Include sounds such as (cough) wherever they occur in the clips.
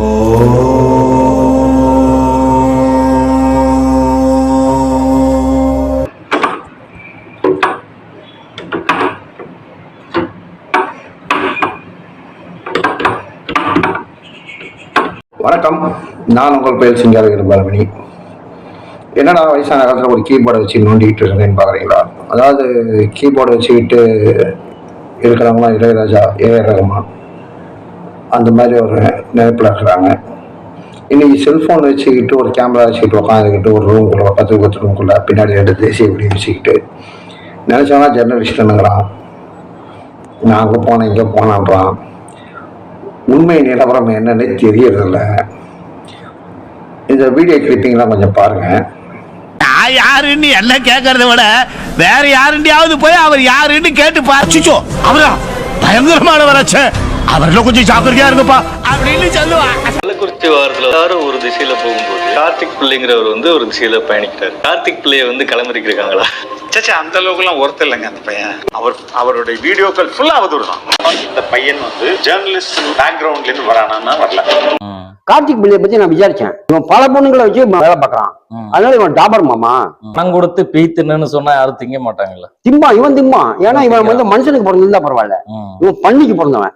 வணக்கம். நான் உங்கள் பெயர் சிங்காரகிரி பாலமணி. என்னடா வயசான காலத்தில் ஒரு கீபோர்டை வச்சு நோண்டிக்கிட்டு இருக்கேன்னு பார்க்குறீங்களா அதாவது கீபோர்டை வச்சுக்கிட்டு இருக்கிறவங்களாம் இளையராஜா ஏஆர் ரகுமான். அந்த மாதிரி ஒரு நினைப்பில் இருக்கிறாங்க. இன்னைக்கு செல்ஃபோன் வச்சுக்கிட்டு ஒரு கேமரா வச்சுக்கிட்டு உட்காந்துக்கிட்டு ஒரு ரூம்குள்ளே பத்து பத்து ரூம்குள்ளே பின்னாடி ரெண்டு தேசிய கொடி வச்சுக்கிட்டு நினச்சவனா ஜெர்னலிஸ்ட்டுங்கிறான் நான் அங்கே போனேன் இங்கே போனான்றான். உண்மை நிலவரம் என்னன்னு தெரியறதில்ல. இந்த வீடியோ கிளிப்பிங்லாம் கொஞ்சம் பாருங்கள் நான் யாருன்னு எல்லாம் கேட்கறத விட வேற யாருண்டியாவது போய் அவர் யாருன்னு கேட்டு பார்த்துச்சோ அவரா? பயங்கரமானவராச்சே அவர்ல கொஞ்சம் ஜாக்கிரதையா இருங்கப்பா. அப்படின்னு சொல்லுவா. கள்ளக்குறிச்சி வாரத்துல எல்லாரும் ஒரு திசையில போகும்போது கார்த்திக் பிள்ளைங்கிறவர் வந்து ஒரு திசையில பயணிக்கிறார். கார்த்திக் பிள்ளைய வந்து களமிருக்காங்களா சச்சா அந்த அளவுக்குலாம் ஒருத்தர் இல்லைங்க அந்த பையன். அவர் அவருடைய வீடியோக்கள் ஃபுல்லா அவதூறு தான் இந்த பையன் வந்து ஜேர்னலிஸ்ட் பேக்ரவுண்ட்ல இருந்து வரானா வரல. கார்த்திக் பிள்ளைய பத்தி நான் விசாரிச்சேன். இவன் பல பொண்ணுங்களை வச்சு வேலை பார்க்கறான். அதனால இவன் டாபர் மாமா. பணம் கொடுத்து பீத்துன்னு சொன்னா யாரும் திங்க மாட்டாங்கல்ல திம்பா இவன் திம்பா ஏன்னா இவன் வந்து மனுஷனுக்கு பிறந்திருந்தா பரவாயில்ல. இவன் பண்ணிக்கு பிறந்தவன்.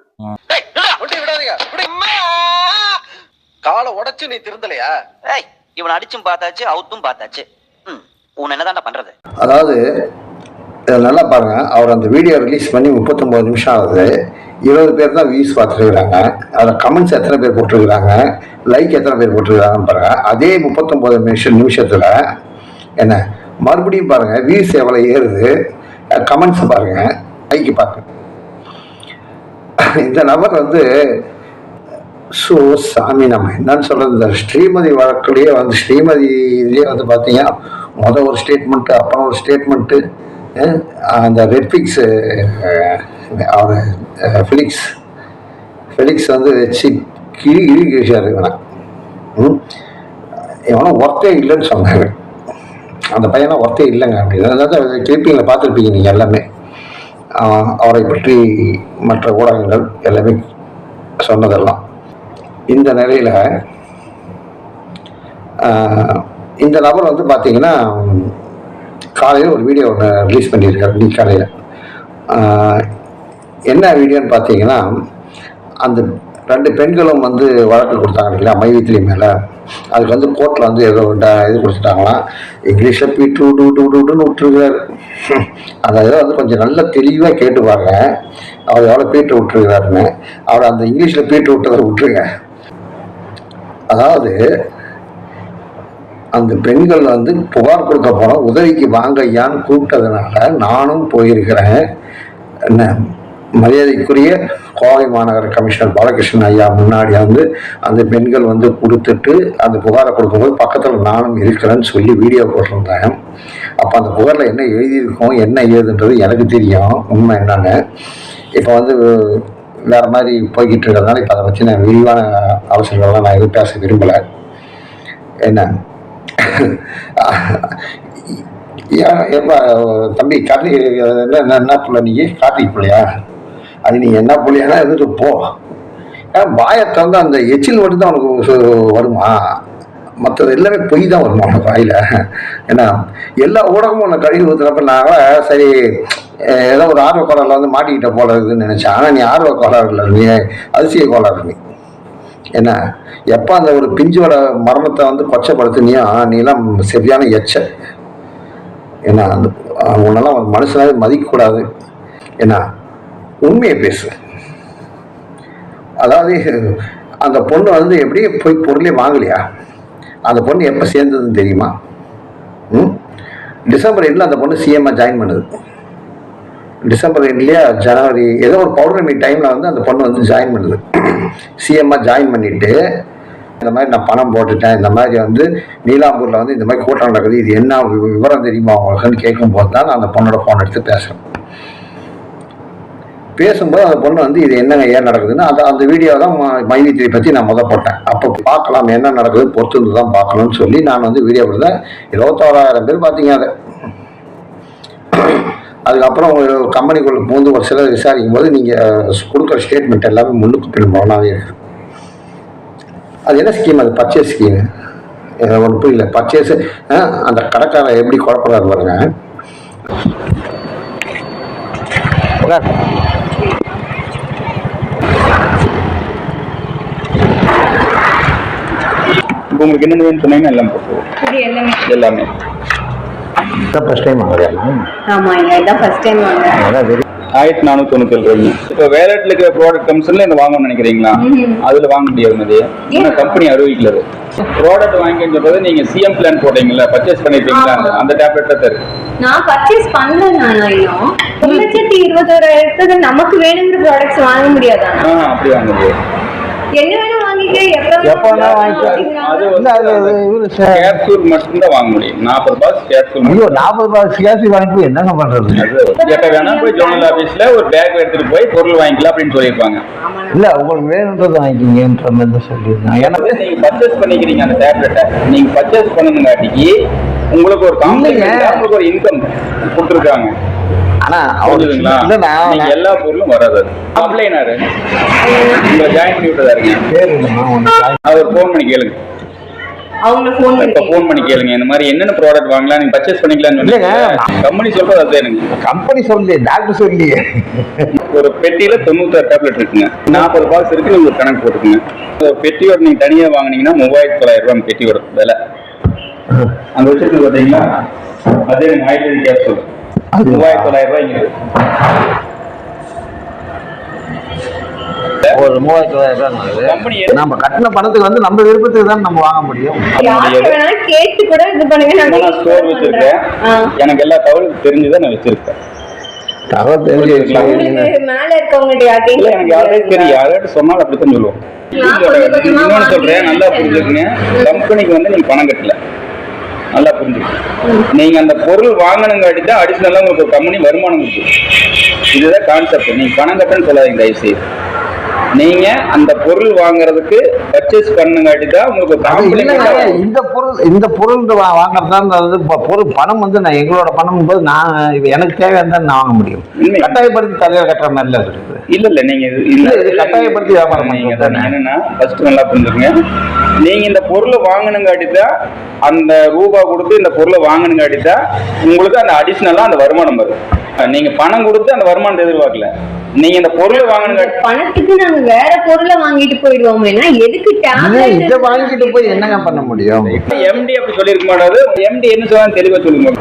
காலை உடைச்சு நீ திருந்தலையா? ஏய் இவன் அடிச்சும் பார்த்தாச்சு அவுத்தும் பார்த்தாச்சு. ம் உன் என்னதான்டா பண்றது? அதாவது இதை நல்லா பாருங்க. அவர் அந்த வீடியோ ரிலீஸ் பண்ணி முப்பத்தொம்போது நிமிஷம் ஆகுது. இருபது பேர் தான் வியூஸ் பார்த்துருக்குறாங்க. அதில் கமெண்ட்ஸ் எத்தனை பேர் போட்டிருக்கிறாங்க? லைக் எத்தனை பேர் போட்டிருக்கிறாங்கன்னு பாருங்க. அதே முப்பத்தொம்போது நிமிஷம் நிமிஷத்தில் என்ன மறுபடியும் பாருங்க வியூஸ் எவ்வளோ ஏறுது? கமெண்ட்ஸ் பாருங்க. லைக் பாருங்க. இந்த நபர் வந்து ஸோ சாமி நம்ம என்னன்னு சொல்றது இந்த ஸ்ரீமதி வழக்குலயே வந்து ஸ்ரீமதி இதுலேயே வந்து பார்த்தீங்கன்னா மொதல் ஒரு ஸ்டேட்மெண்ட்டு அப்புறம் ஒரு ஸ்டேட்மெண்ட்டு அந்த ரெட்ஃபிக்ஸ் அவர் ஃபிலிக்ஸ் ஃபெலிக்ஸ் வந்து வச்சு கிழி கிழி கிழிச்சார் இவனை. இவனும் ஒர்த்தே இல்லைன்னு சொன்னாங்க அந்த பையனை ஒர்த்தே இல்லைங்க. அப்படின்னு அதாவது கிளிப்பிங்கில் பார்த்துருப்பீங்க நீங்கள் எல்லாமே. அவரை பற்றி மற்ற ஊடகங்கள் எல்லாமே சொன்னதெல்லாம். இந்த நிலையில் இந்த நபர் வந்து பார்த்தீங்கன்னா காலையில் ஒரு வீடியோ ஒன்று ரிலீஸ் பண்ணியிருக்கார் இன்னைக்கு காலையில். என்ன வீடியோன்னு பார்த்தீங்கன்னா அந்த ரெண்டு பெண்களும் வந்து வழக்கு கொடுத்தாங்க இல்லையா மைவித்திரி மேலே. அதுக்கு வந்து கோர்ட்டில் வந்து ஏதோ இது கொடுத்துட்டாங்களாம். இங்கிலீஷில் பீட்டு விட்டு விட்டு விட்டு விட்டுன்னு விட்டுருக்காரு அந்த இதை வந்து கொஞ்சம் நல்ல தெளிவாக கேட்டு பாருங்க. அவர் எவ்வளோ பீட்டு விட்டுருக்கிறாருன்னு. அவர் அந்த இங்கிலீஷில் பீட்டு விட்டதை விட்டுருங்க. அதாவது அந்த பெண்கள் வந்து புகார் கொடுக்க போன உதவிக்கு வாங்க ஐயான்னு கூப்பிட்டதுனால நானும் போயிருக்கிறேன். என்ன? மரியாதைக்குரிய கோவை மாநகர கமிஷனர் பாலகிருஷ்ணன் ஐயா முன்னாடி வந்து அந்த பெண்கள் வந்து கொடுத்துட்டு அந்த புகாரை கொடுக்கும்போது பக்கத்தில் நானும் இருக்கிறேன்னு சொல்லி வீடியோ போட்டிருந்தேன். அப்போ அந்த புகாரில் என்ன எழுதியிருக்கோம் என்ன ஏதுன்றது எனக்கு தெரியும். உண்மை என்னன்னு. இப்போ வந்து வேறு மாதிரி போய்கிட்டு இருக்கிறதுனால இப்போ அதை பற்றி நான் விரிவான அவசரங்கள்லாம் நான் எதுவும் பேச விரும்பலை. என்ன? ஏன் தம்பி கார்த்திக் என்ன என்ன- என்ன பிள்ளை நீ? கார்த்திக் பிள்ளையா? அது நீ என்ன பிள்ளையானா இருந்துட்டு போ. ஏன் வாயை திறந்து அந்த எச்சில் மட்டும் தான் உனக்கு வருமா? மற்றது எல்லாமே பொய் தான் வருமா உனக்கு வாயில? ஏன்னா எல்லா ஊடகமும் உன்னை கழுவி ஊற்றுறப்ப நான் சரி ஏதோ ஒரு ஆர்வ கோளாறுல வந்து மாட்டிக்கிட்ட போல இருக்குன்னு நினைச்சேன். ஆனால் நீ ஆர்வ கோளாறு இல்லை நீ அதிசய கோளாறு நீ. என்ன எப்போ அந்த ஒரு பிஞ்சோட மரணத்தை வந்து கொச்சப்படுத்தினியோ நீலாம் சரியான எச்ச. ஏன்னா அந்த உன்னெல்லாம் ஒரு மனுஷனாவே மதிக்கக்கூடாது. ஏன்னா உண்மையை பேசு. அதாவது அந்த பொண்ணு வந்து எப்படி போய் பொருளே வாங்கலையா? அந்த பொண்ணு எப்போ சேர்ந்ததுன்னு தெரியுமா? ம்? டிசம்பர் எண்டில் அந்த பொண்ணு சிஎம்மாக ஜாயின் பண்ணுது. டிசம்பர் எண்ட்லேயே ஜனவரி ஏதோ ஒரு பௌர்ணமி டைமில் வந்து அந்த பொண்ணு வந்து ஜாயின் பண்ணுது. சிஎம்மாக ஜாயின் பண்ணிவிட்டு இந்த மாதிரி நான் பணம் போட்டுட்டேன் இந்த மாதிரி வந்து நீலாம்பூரில் வந்து இந்த மாதிரி கூட்டம் நடக்குது இது என்ன வி- விவரம் தெரியுமா அவங்களுக்குன்னு கேட்கும்போது தான் நான் அந்த பொண்ணோட ஃபோன் எடுத்து பேசுகிறேன் பேசும்போது அந்த பொண்ணு வந்து இது என்னங்க ஏன் நடக்குதுன்னு அந்த அந்த வீடியோ தான் ம- மைவித்திரி பற்றி நான் முத போட்டேன். அப்போ பார்க்கலாம் என்ன நடக்குது பொறுத்து இருந்து தான் பார்க்கணும்னு சொல்லி நான் வந்து வீடியோ கொடுத்தேன். இருபத்தோராயிரம் பேர் பார்த்தீங்க அதை. அதுக்கப்புறம் ஒரு கம்பெனிக்குள்ள பூந்து ஒரு சிலர் விசாரிக்கும் போது நீங்கள் கொடுக்குற ஸ்டேட்மெண்ட் எல்லாமே முன்னுக்கு பின் மௌனாவே அது என்ன ஸ்கீம் அது பர்ச்சேஸ் ஸ்கீமு ஒன்று புரியல. பர்ச்சேஸ் அந்த கடைக்காரன் எப்படி குழப்பறாரு பாருங்க. இப்போ உங்களுக்கு என்னென்ன வேணும் சொன்னீங்கன்னா எல்லாம் இது எல்லாமே எல்லாமே ஃபர்ஸ்ட் டைம் வாங்குறேன் ஆமா இதான் ஃபர்ஸ்ட் டைம் வாங்க ஆயிரத்தி நானூத்தி தொண்ணூத்தி ஏழு ரூபாய் இப்போ வேலைட்டில் இருக்கிற ப்ராடக்ட் கமிஷன்ல இந்த வாங்கணும்னு நினைக்கிறீங்களா? அதுல வாங்க முடியாது மதி. கம்பெனி அறிவிக்கல ப்ராடக்ட் வாங்கின்னு சொல்றது நீங்க சிஎம் பிளான் போட்டீங்களா பர்ச்சேஸ் பண்ணிருக்கீங்களா? அந்த- டேப்லெட் தான் இருக்கு. நான் பர்ச்சேஸ் பண்ணேன் நான் இன்னும் ஒரு லட்சத்தி இருபத்தோராயிரத்துக்கு நமக்கு வேணுங்கிற ப்ராடக்ட்ஸ் வாங்க முடியாதா. அப்படி வாங்க முடியாது. என்ன வேணும் வாங்கிக்க எப்ப எப்ப வேணா வாங்கிக்க. அது இல்ல, அது அது இவரு சார். கேப்சூல் மட்டும்தான் வாங்க முடியும். நாற்பது ரூபாய் கேப்சூல் ஐயோ நாற்பது ரூபாய் கேசி வாங்கி போய் என்னங்க பண்றது? எப்ப வேணா போய் ஜோனல் ஆபீஸ்ல ஒரு பேக் எடுத்துட்டு போய் பொருள் வாங்கிக்கலாம் அப்படின்னு சொல்லியிருப்பாங்க. இல்ல உங்களுக்கு வேணுன்றது வாங்கிக்கிங்கன்ற மாதிரி தான் சொல்லியிருந்தேன் ஏன்னா நீங்க பர்ச்சேஸ் பண்ணிக்கிறீங்க அந்த டேப்லெட்டை நீங்க பர்ச்சேஸ் பண்ணுங்காட்டிக்கு உங்களுக்கு ஒரு காம்ப்ளிமெண்ட் உங்களுக்கு ஒரு இன்கம் கொடுத்துருக்காங்க ஆனா அவரு புரியுதுங்களா இல்ல எல்லா பொருளும் வராது அப்ளைனாரு உங்களை ஜாயின் பண்ணி விட்டதா இருக்கீங்க பேர் அவர் ஃபோன் பண்ணி கேளுங்க. அவங்க போன் இப்ப ஃபோன் பண்ணி கேளுங்க. இந்த மாதிரி என்னென்ன ப்ராடக்ட் வாங்கலாம் நீங்க பர்ச்சேஸ் பண்ணிக்கலாம்னு இல்லைங்க. கம்பெனி சொல்றது எனக்கு. கம்பெனி சொல்லி டாக்டர் சொல்லி ஒரு பெட்டியில தொண்ணூத்தாறு டேப்லெட் இருக்குங்க. நாற்பது பாக்ஸ் இருக்கு நீங்க ஒரு கணக்கு போட்டுக்கோங்க. ஒரு பெட்டியோட நீங்க தனியா வாங்குனீங்கன்னா மூவாயிரத்தி தொள்ளாயிரம் ரூபாய் பெட்டியோட விலை. அந்த விஷயத்துக்கு பார்த்தீங்களா அதே ஆயுர்வேதிக் கேப்சூல் மூவாயிரத்தி தொள்ளாயிரம் ரூபாய் இங்க ஒரு மூவாயிரத்தி தொள்ளாயிரம் நம்ம கட்டின பணத்துக்கு வந்து நம்ம விருப்பத்துக்கு தான் நம்ம வாங்க முடியும். கேட்டு கூட இது பண்ணுங்க. நான் ஸ்டோர் வச்சிருக்கேன். எனக்கு எல்லா தகவலும் தெரிஞ்சுதான் நான் வச்சிருக்கேன். தகவல் தெரிஞ்சு உங்களுக்கு மேல இருக்கவங்க யார்ட்டையும் இல்ல எனக்கு யாரே தெரியும். யாராவது சொன்னாலும் அப்படித்தான் சொல்லுவோம். இன்னொன்னு சொல்றேன். நல்லா புரிஞ்சுக்கங்க. கம்பெனிக்கு வந்து நீங்க பணம் கட்டல. நல்லா புரிஞ்சுக்கங்க நீங்க அந்த பொருள் வாங்கணுங்காட்டி தான் அடிஷனலா உங்களுக்கு ஒரு கம்பெனி வருமானம் கொடுக்குது இதுதான் கான்செப்ட் நீங்க பணம் கட்டணும்னு சொல்லாதீங்க தயவு செய்து நீங்க அந்த பொருள் வாங்குறதுக்கு பர்ச்சேஸ் பண்ணுங்காட்டி தான் உங்களுக்கு. இந்த பொருள் இந்த பொருள் வாங்குறதுன்றது பொருள் பணம் வந்து நான் எங்களோட பணம் போது நான் எனக்கு தேவையான நான் வாங்க முடியும். கட்டாயப்படுத்தி தலையில கட்டுற மாதிரில இருக்குது. இல்ல இல்ல நீங்க இது- இல்ல, கட்டாயப்படுத்தி வியாபாரம் அதான் என்னன்னா ஃபர்ஸ்ட் நல்லா புரிஞ்சுக்கங்க. நீங்க இந்த பொருளை வாங்கணுங்காட்டி தான் அந்த ரூபா கொடுத்து இந்த பொருளை வாங்கணுங்காட்டி தான் உங்களுக்கு அந்த அடிஷனலா அந்த வருமானம் வரும். நீங்க பணம் கொடுத்து அந்த வருமானத்தை எதிர்பார்க்கல. நீங்க இந்த பொருளை வாங்கணுங்காட்டி பணத்துக்கு நாங்க வேற பொருளை வாங்கிட்டு போயிடுவோமேனா எதுக்கு இதை வாங்கிட்டு போய் என்னங்க பண்ண முடியும்? எம்டி அப்படி சொல்லியிருக்க மாட்டாரு. எம்டி என்ன சொன்னா தெளிவா சொல்லுங்க.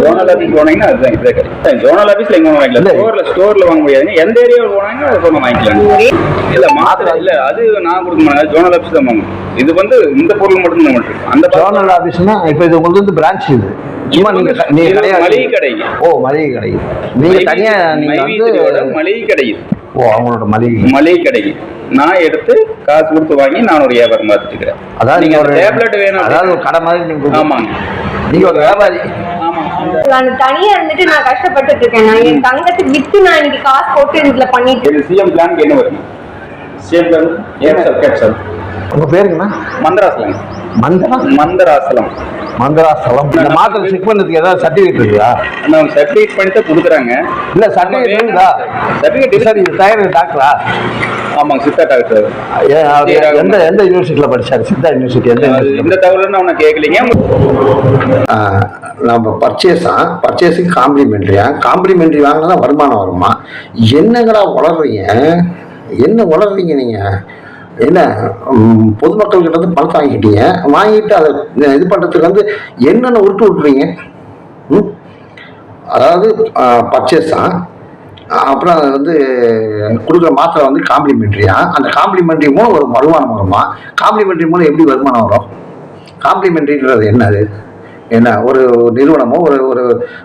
ஜோனல் ஆபீஸ் போனீங்கன்னா அதுதான் இதே கிடைக்கும் ஜோனல் ஆபீஸ்ல எங்க வாங்கிக்கலாம் இல்ல. ஸ்டோர்ல ஸ்டோர்ல வாங்க முடியாதுங்க. எந்த ஏரியாவில் போனாங்க அதை சொன்ன வாங்கிக்கலாம். இல்ல மாத்திரை இல்ல அது நான் கொடுக்க மாட்டேன் ஜோனல் ஆபீஸ் தான் வாங்கணும் இது வந்து இந்த பொருள் மட்டும் தான் மட்டும் அந்த ஜோனல் ஆபீஸ்னா இப்போ இது உங்களுக்கு வந்து பிரான்ச் இது. சும்மா நீங்க நீங்க இது கடையா மளிகை கடைங்க. ஓ மளிகை கடை. நீங்க தனியா நீங்க வந்து மளிகை கடை. ஓ அவங்களோட மளிகை மளிகை கடைக்கு நான் எடுத்து காசு கொடுத்து வாங்கி நான் ஒரு வியாபாரம் பார்த்துட்டு இருக்கிறேன். அதாவது நீங்க ஒரு டேப்லெட் வேணும் அதாவது ஒரு கடை மாதிரி நீங்க. ஆமாங்க. நீங்க ஒரு வியாபாரி. ஆமா. நான் தனியா இருந்துட்டு நான் கஷ்டப்பட்டுட்டு இருக்கேன். நான் என் தங்கத்துக்கு வித்து நான் இன்னைக்கு காசு போட்டு இதுல பண்ணிட்டு சிஎம் பிளான்க்கு என்ன வருங்க சிஎம் பிளான் கேப்சல் கேப்சல் உங்க பேருங்கண்ணா? மந்தராசலம். மந்தரா? மந்தராசலம். மந்தராஸ்தலம் இந்த மாத்திரை செக் பண்ணதுக்கு ஏதாவது சர்டிஃபிகேட் இருக்குதா? நம்ம சர்டிஃபிகேட் பண்ணி தான் கொடுக்குறாங்க. இல்ல சர்டிஃபிகேட் இருக்குதா? சர்டிஃபிகேட் சார் இது தயார் டாக்டரா ஆமாங்க சித்தா டாக்டர் எந்த எந்த யூனிவர்சிட்டியில படிச்சாரு? சித்தா யூனிவர்சிட்டி எந்த யூனிவர்சிட்டி இந்த தகவல் நான் உனக்கு கேட்கலீங்க. நம்ம பர்ச்சேஸா பர்ச்சேஸுக்கு காம்ப்ளிமெண்ட்ரியா காம்ப்ளிமெண்ட்ரி வாங்கினா வருமானம் வருமா? என்னங்கடா உளறீங்க என்ன உளறீங்க நீங்கள் என்ன பொதுமக்கள்கிட்ட பொதுமக்கள் இருந்து பணத்தை வாங்கிக்கிட்டீங்க. வாங்கிட்டு அதை இது பண்ணுறதுக்கு வந்து என்னென்ன உருட்டு விட்டுறீங்க ம்? அதாவது பர்ச்சேஸா அப்புறம் அது வந்து கொடுக்குற மாத்திரை வந்து காம்ப்ளிமெண்ட்ரியா அந்த காம்ப்ளிமெண்ட்ரி மூலம் ஒரு வருமானம் வருமா? காம்ப்ளிமெண்ட்ரி மூலம் எப்படி வருமானம் வரும்? காம்ப்ளிமெண்ட்ரின்றது என்னது? என்ன ஒரு நிறுவனமோ ஒரு ஒரு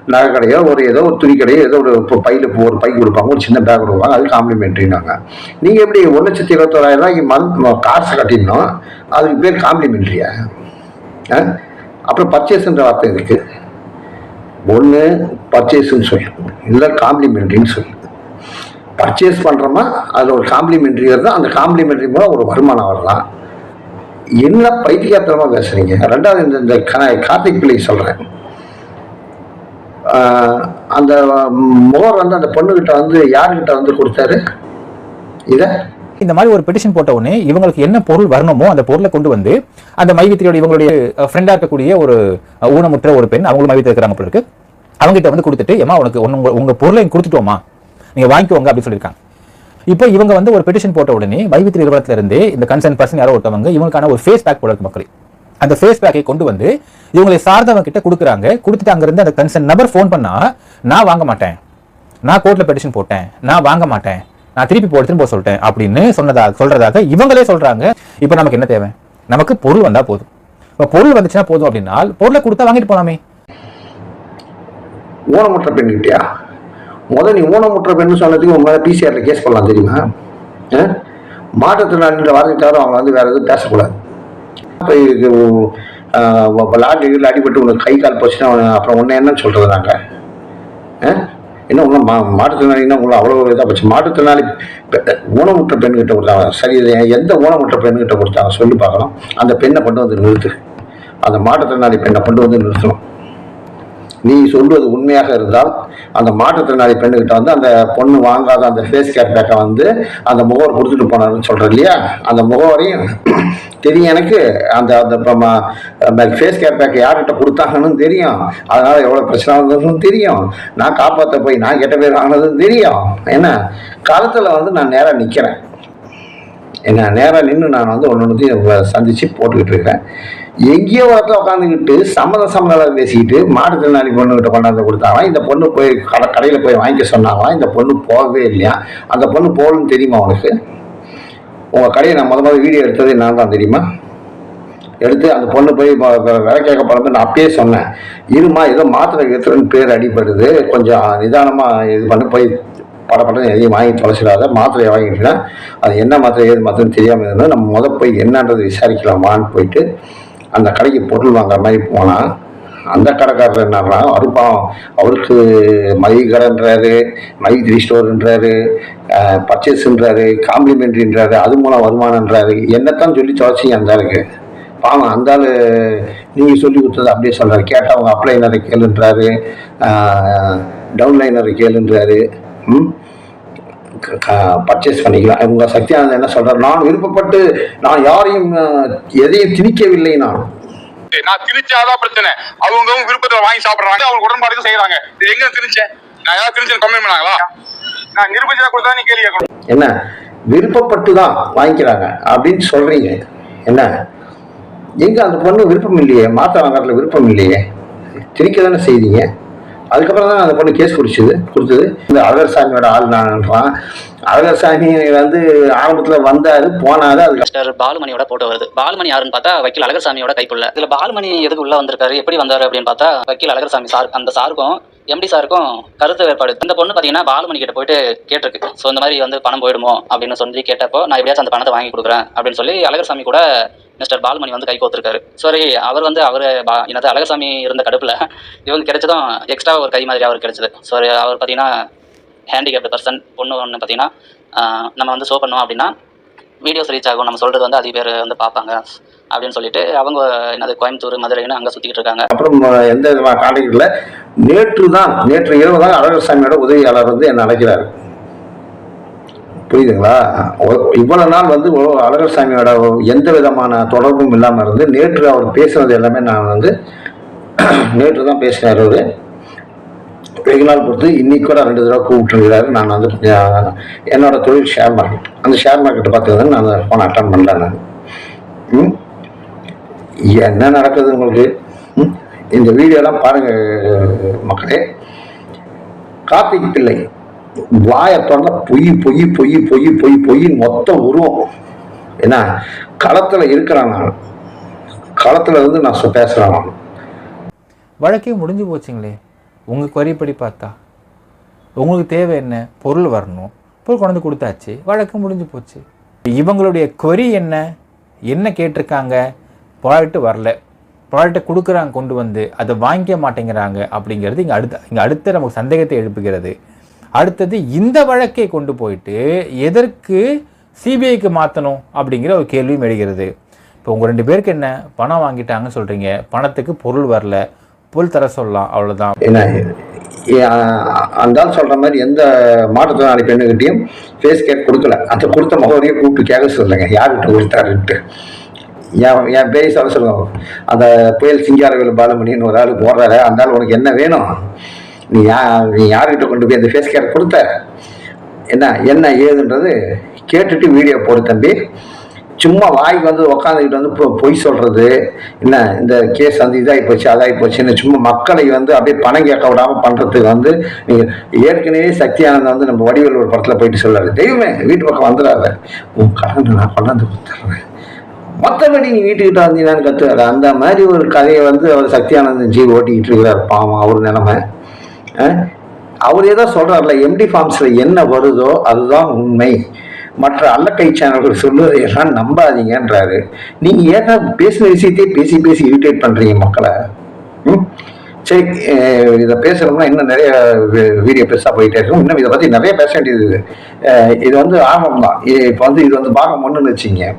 நகை கடையோ ஒரு ஏதோ ஒரு துணி கடையோ ஏதோ ஒரு பையில் ஒரு பை கொடுப்பாங்க ஒரு சின்ன பேக் கொடுப்பாங்க அது காம்ப்ளிமெண்ட்ரினாங்க நீங்கள் எப்படி ஒரு லட்சத்தி இருபத்தோராயிரம் ரூபாய்க்கு மந்த் காசு கட்டிடணும் அதுக்கு பேர் காம்ப்ளிமெண்ட்ரியா ஆ? அப்புறம் பர்ச்சேஸ்ன்ற வார்த்தை இருக்கு ஒன்று பர்ச்சேஸ்ன்னு சொல்லு. இல்லை காம்ப்ளிமெண்ட்ரின்னு சொல்லு. பர்ச்சேஸ் பண்ணுறோமா அதில் ஒரு காம்ப்ளிமெண்ட்ரி வருது அந்த காம்ப்ளிமெண்ட்ரி மூலம் ஒரு வருமானம் வரலாம். என்ன பைத்தியக்காரத்தனமாக பேசுறீங்க? ரெண்டாவது இந்த இந்த கார்த்திக் பிள்ளை சொல்கிறேன் அந்த முகர் வந்து அந்த பொண்ணுகிட்ட வந்து யாருக்கிட்ட வந்து கொடுத்தாரு? இதை? இந்த மாதிரி ஒரு பெட்டிஷன் போட்ட உடனே இவங்களுக்கு என்ன பொருள் வரணுமோ அந்த பொருளை கொண்டு வந்து அந்த மைவித்திரியோட இவங்களுடைய ஃப்ரெண்டாக இருக்கக்கூடிய ஒரு ஊனமுற்ற ஒரு பெண் அவங்களும் மைவித்திரி இருக்கிறாங்க போல இருக்கு. அவங்ககிட்ட வந்து கொடுத்துட்டு ஏமா உனக்கு உங்க உங்க பொருளை கொடுத்துட்டோமா நீங்க வாங்கிக்கோங்க அப்படின்னு சொல்லியிருக்காங்க. இப்போ இவங்க வந்து ஒரு பெட்டிஷன் போட்ட உடனே வைவித்திரி நிறுவனத்துல இருந்து இந்த கன்சர்ன் பர்சன் யாரோ ஒருத்தவங்க இவங்களுக்கான ஒரு ஃபேஸ் பேக் போல இருக்கு மக்களே. அந்த ஃபேஸ் பேக்கை கொண்டு வந்து இவங்களை சார்ந்தவங்க கிட்ட கொடுக்குறாங்க. கொடுத்துட்டு அங்கிருந்து அந்த கன்சர்ன் நபர் ஃபோன் பண்ணா நான் வாங்க மாட்டேன். நான் கோர்ட்ல பெட்டிஷன் போட்டேன். நான் வாங்க மாட்டேன். நான் திருப்பி போடுத்துன்னு போக சொல்லிட்டேன். அப்படின்னு சொன்னதாக சொல்றதாக இவங்களே சொல்றாங்க. இப்போ நமக்கு என்ன தேவை? நமக்கு பொருள் வந்தா போதும். இப்போ பொருள் வந்துச்சுன்னா போதும் அப்படின்னா பொருளை கொடுத்தா வாங்கிட்டு போலாமே. ஊனமுற்ற பெண்கிட்டயா முத நீ ஊனமுற்ற பெண்ணு சொன்னதுக்கு உங்களால் மேலே பிசிஆர்ல கேஸ் பண்ணலாம் தெரியுமா? ஆ? மாற்றுத்திறனாளின்ற வார்த்தை தவிர அவங்க வந்து வேற எதுவும் பேசக்கூடாது. இப்போ லாட்டில் அடிபட்டு உனக்கு கை கால் போச்சுன்னா அவன் அப்புறம் உன்னை என்னன்னு சொல்கிறது நாங்கள் என்ன உங்களை மா மாற்றுத்திறனாளின்னா உங்களை அவ்வளோ இதாக போச்சு. மாற்றுத்திறனாளி ஊனமுற்ற பெண்கிட்ட கொடுத்தாங்க சரி எந்த ஊனமுற்ற பெண்கிட்ட கொடுத்தாங்க சொல்லி பார்க்கலாம் அந்த பெண்ணை கொண்டு வந்து நிறுத்து. அந்த மாற்றுத்திறனாளி பெண்ணை கொண்டு வந்து நிறுத்தணும். நீ சொல்வது உண்மையாக இருந்தால் அந்த மாற்றுத்திறனாளி பெண்ணுகிட்ட வந்து அந்த பொண்ணு வாங்காத அந்த ஃபேஸ் கேர் பேக்கை வந்து அந்த முகவர் கொடுத்துட்டு போனாருன்னு சொல்ற இல்லையா? அந்த முகவரையும் (clears throat) தெரியும் எனக்கு. அந்த அந்த ஃபேஸ் கேர் பேக்கை யார்கிட்ட கொடுத்தாங்கன்னு தெரியும். அதனால எவ்வளோ பிரச்சனை வந்ததுன்னு தெரியும். நான் காப்பாற்ற போய் நான் கெட்ட பேர் வாங்கினதுன்னு தெரியும். என்ன? காலத்தில் வந்து நான் நேராக நிற்கிறேன் என்ன? நேராக நின்று நான் வந்து ஒன்று ஒன்றுத்தையும் சந்திச்சு போட்டுக்கிட்டு இருக்கிறேன் எங்கேயோ ஒருத்தர் உட்காந்துக்கிட்டு சம்மத சம்மதம் பேசிக்கிட்டு மாற்றுத்திறனாளி பொண்ணுகிட்ட கொண்டாந்து கொடுத்தாங்களாம் இந்த பொண்ணு போய் கடை கடையில் போய் வாங்கிக்க சொன்னாங்களாம் இந்த பொண்ணு போகவே இல்லையா? அந்த பொண்ணு போகணும்னு தெரியுமா உனக்கு? உங்கள் கடையை நான் முத முதல் வீடியோ எடுத்தது நான் தான் தெரியுமா? எடுத்து அந்த பொண்ணு போய் வேலை விலை கேட்க போனப்ப நான் அப்பயே சொன்னேன். இருமா ஏதோ மாத்திரை கேத்துறன்னு பேர் அடிபடுது. கொஞ்சம் நிதானமாக இது பண்ணி போய் படப்படம் எதையும் வாங்கி தொலைச்சிடாத. மாத்திரையை வாங்கிட்டுனா அது என்ன மாத்திரை ஏது மாத்திரைன்னு தெரியாமல் இருந்தால் நம்ம முதல் போய் என்னன்றது விசாரிக்கலாமான்னு போயிட்டு அந்த கடைக்கு பொருள் வாங்குற மாதிரி போனால் அந்த கடைக்காரர் என்னன்னா அருப்பாம் அவருக்கு மளிகை கடைன்றாரு மைத்ரி ஸ்டோர்ன்றாரு பர்ச்சேஸ்ன்றாரு காம்ப்ளிமெண்ட்ரின்றாரு அது மூலம் வருமானன்றாரு. என்னத்தான் சொல்லி தொலைச்சிங்க அந்த ஆளுக்கு பாவம் அந்த ஆள் நீங்கள் சொல்லி கொடுத்தது அப்படியே சொல்கிறாரு கேட்டவங்க அப்ளைனரை கேளுன்றாரு டவுன்லைனரை கேளுன்றாரு ம்? பர்ச்சேஸ் பண்ணிக்கலாம். உங்கள் சக்தியானந்த் என்ன சொல்கிறார் நான் விருப்பப்பட்டு நான் யாரையும் எதையும் திணிக்கவில்லை நான். நான் திணிச்சாதான் பிரச்சனை. அவங்க விருப்பத்தை வாங்கி சாப்பிடுறாங்க. அவங்க உடன்பாடு செய்யறாங்க. எங்க திணிச்சேன் நான் ஏதாவது திணிச்சு கம்ப்ளைண்ட் பண்ணாங்களா? நான் நிரூபிச்சா கொடுத்தா நீ கேள்வி கேட்கணும். என்ன? விருப்பப்பட்டு தான் வாங்கிக்கிறாங்க. அப்படின்னு சொல்றீங்க. என்ன? எங்க அந்த பொண்ணு விருப்பம் இல்லையே? மாத்த வாங்கறதுல விருப்பம் இல்லையே? திணிக்க தானே செய்தீங்க? அதுக்கப்புறம் தான் அந்த பொண்ணு கேஸ் குடிச்சது கொடுத்தது. இந்த அழகர்சாமியோட ஆள் நான்றான் அழகர்சாமி வந்து ஆரம்பத்தில் வந்தாரு போனாரு அது மிஸ்டர் பாலுமணியோட போட்டோ வருது. பாலுமணி யாருன்னு பார்த்தா வக்கீல் அழகர்சாமியோட கைப்புள்ள. இதில் பாலுமணி எதுக்கு உள்ள வந்திருக்காரு? எப்படி வந்தாரு அப்படின்னு பார்த்தா வக்கீல் அழகர்சாமி சார் அந்த சாருக்கும் எம்டி சாருக்கும் கருத்து வேறுபாடு. இந்த பொண்ணு பார்த்தீங்கன்னா பாலுமணி கிட்ட போயிட்டு கேட்டிருக்கு. ஸோ இந்த மாதிரி வந்து பணம் போயிடுமோ அப்படின்னு சொல்லி கேட்டப்போ நான் எப்படியாச்சும் அந்த பணத்தை வாங்கி கொடுக்குறேன் அப்படின்னு சொல்லி அழகர்சாமி கூட மிஸ்டர் பாலுமணி வந்து கை கோத்துருக்காரு சாரி அவர் வந்து அவர் என்னது அழகசாமி இருந்த கடுப்பில் இவங்க கிடைச்சதும் எக்ஸ்ட்ரா ஒரு கை மாதிரி அவருக்கு கிடைச்சது. சாரி அவர் பார்த்தீங்கன்னா ஹேண்டிகேப்டு பர்சன் பொண்ணு ஒன்று பார்த்தீங்கன்னா நம்ம வந்து ஷோ பண்ணோம் அப்படின்னா வீடியோஸ் ரீச் ஆகும். நம்ம சொல்கிறது வந்து அதிக பேர் வந்து பார்ப்பாங்க அப்படின்னு சொல்லிட்டு அவங்க என்னது கோயம்புத்தூர் மதுரைன்னு அங்கே சுற்றிக்கிட்டு இருக்காங்க. அப்புறம் எந்த விதமான காண்டாக்ட் இல்லை. நேற்று தான் நேற்று இரவு தான் அழகர்சாமியோட உதவியாளர் வந்து என்னை அழைக்கிறாரு. புரியுதுங்களா? இவ்வளவு நாள் வந்து ஒ- அழகர்சாமியோட எந்த விதமான தொடர்பும் இல்லாமல் இருந்து நேற்று அவர் பேசுனது எல்லாமே நான் வந்து (clears throat) நேற்று தான் பேசினார் அவர். வெகு நாள் பொறுத்து இன்னைக்கு கூட ரெண்டு தடவை கூப்பிட்டுருக்கிறாரு. நான் வந்து என்னோட தொழில் ஷேர் மார்க்கெட் அந்த ஷேர் மார்க்கெட்டை பார்த்துக்கிறது நான் அந்த ஃபோன் அட்டன் பண்ணல நான். ம்? என்ன நடக்குது உங்களுக்கு? இந்த வீடியோலாம் பாருங்க மக்களே. கார்த்திக் பிள்ளை. வாயை திறந்தா பொய் பொய் பொய் பொய் பொய் பொய்ன்னு மொத்த உருவம். என்ன களத்தில் இருக்கிறான் நான் களத்தில் இருந்து நான் சொ- பேசுறேன் நான் வழக்கே முடிஞ்சு போச்சுங்களே. உங்கள் குறைப்படி பார்த்தா உங்களுக்கு தேவை என்ன? பொருள் வரணும். பொருள் கொண்டு கொடுத்தாச்சு. வழக்கு முடிஞ்சு போச்சு. இவங்களுடைய கொரி என்ன? என்ன கேட்டிருக்காங்க? ப்ராடக்ட் வரல. ப்ராடக்ட்டை கொடுக்குறாங்க கொண்டு வந்து. அதை வாங்கிக்க மாட்டேங்கிறாங்க அப்படிங்கிறது இங்கே அடுத்த இங்கே அடுத்த நமக்கு சந்தேகத்தை எழுப்புகிறது. அடுத்தது இந்த வழக்கை கொண்டு போயிட்டு எதற்கு சிபிஐக்கு மாற்றணும் அப்படிங்கிற ஒரு கேள்வியும் எழுகிறது. இப்போ உங்கள் ரெண்டு பேருக்கு என்ன? பணம் வாங்கிட்டாங்கன்னு சொல்கிறீங்க பணத்துக்கு பொருள் வரல. பொருள் தர சொல்லலாம். அவ்வளோதான் என்ன? அந்தாலும் சொல்கிற மாதிரி எந்த மாற்றுத்திறனாளி பெண்ணுகிட்டையும் ஃபேஸ் கேக் கொடுக்கல. அந்த கொடுத்த முகவரியை கூப்பிட்டு கேட்க சொல்லுங்க. யார்கிட்ட கொடுத்தாருன்ட்டு. என் என் பேய் சொல்ல சொல்லுங்க. அந்த புயல் சிங்காரவேலு பாலமணின்னு ஒரு ஆள் போடுறாரு அந்த ஆள் உனக்கு என்ன வேணும்? நீ யா நீ யார்கிட்ட கொண்டு போய் அந்த ஃபேஸ் கேர் கொடுத்த? என்ன என்ன ஏதுன்றது கேட்டுட்டு வீடியோ போடு தம்பி. சும்மா வாய்க்கு வந்து உக்காந்துக்கிட்டு வந்து பொய் சொல்றது. என்ன இந்த கேஸ் வந்து இதாகி போச்சு அதாகி போச்சுன்னு சும்மா மக்களை வந்து அப்படியே பணம் கேட்க விடாம பண்றதுக்கு வந்து நீங்கள் ஏற்கனவே சக்தி ஆனந்த் வந்து நம்ம வடிவேல் ஒரு படத்தில் போயிட்டு சொல்லாரு. தெய்வமே வீட்டு பக்கம் வந்துடாத உன் கடன் நான் கொண்டாந்து கொடுத்துட்றேன் மற்றபடி நீ வீட்டுக்கிட்ட வந்தீங்கன்னு கத்துறாரு. அந்த மாதிரி ஒரு கதையை வந்து அவர் சக்தியானந்தன் ஜி ஓட்டிக்கிட்டு இருக்கிறார். பாவம் அவர் நிலமை. அவர் ஏதோ சொல்றாருல எம்டி ஃபார்ம்ஸ்ல என்ன வருதோ அதுதான் உண்மை. மற்ற அல்லக்கை சேனல்கள் சொல்லுவதை எல்லாம் நம்பாதீங்கன்றாரு. நீங்க ஏன்னா பேசின விஷயத்தையே பேசி பேசி இரிட்டேட் பண்றீங்க மக்களை? ம்? சரி இதை பேசணும்னா இன்னும் நிறைய வீடியோ பெருசாக போயிட்டே இருக்கும். இன்னும் இதை பற்றி நிறைய பேச வேண்டியது இருக்குது. இது வந்து ஆகம் தான். இப்போ வந்து இது வந்து பாகம் ஒன்றுன்னு வச்சுங்க.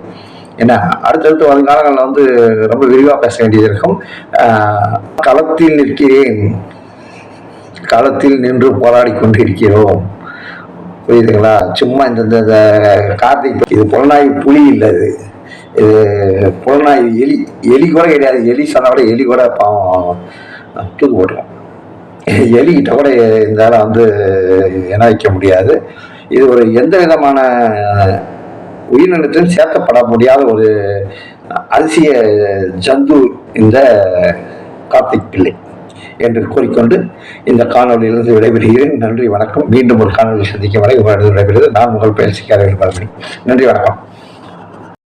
ஏன்னா அடுத்தடுத்து வருங்காலங்களில் வந்து ரொம்ப விரிவாக பேச வேண்டியது இருக்கும். களத்தில் நிற்கிறேன். களத்தில் நின்று போராடி கொண்டு இருக்கிறோம் புரியுதுங்களா? சும்மா இந்த இந்த கார்த்திக் இது புலனாய்வு புலி இல்லை இது இது புலனாய்வு எலி எலி கூட கிடையாது. எலி சொன்னா கூட எலி கூட பாவம். தூக்கு போட்டுரும் எலிகிட்ட கூட இந்த ஆளை வந்து இண வைக்க முடியாது. இது ஒரு எந்த விதமான உயிரினத்திலும் சேர்க்கப்பட முடியாத ஒரு அதிசய ஜந்து இந்த கார்த்திக் பிள்ளை. என்று கூறிக்கொண்டு இந்த காணொலியிலிருந்து விடைபெறுகிறேன். நன்றி வணக்கம். மீண்டும் ஒரு காணொலி சந்திக்கும் வரை உங்களிடம் விடைபெறுவது நான் உங்கள் பயிற்சிக்காரர்கள் பரமணி. நன்றி வணக்கம்.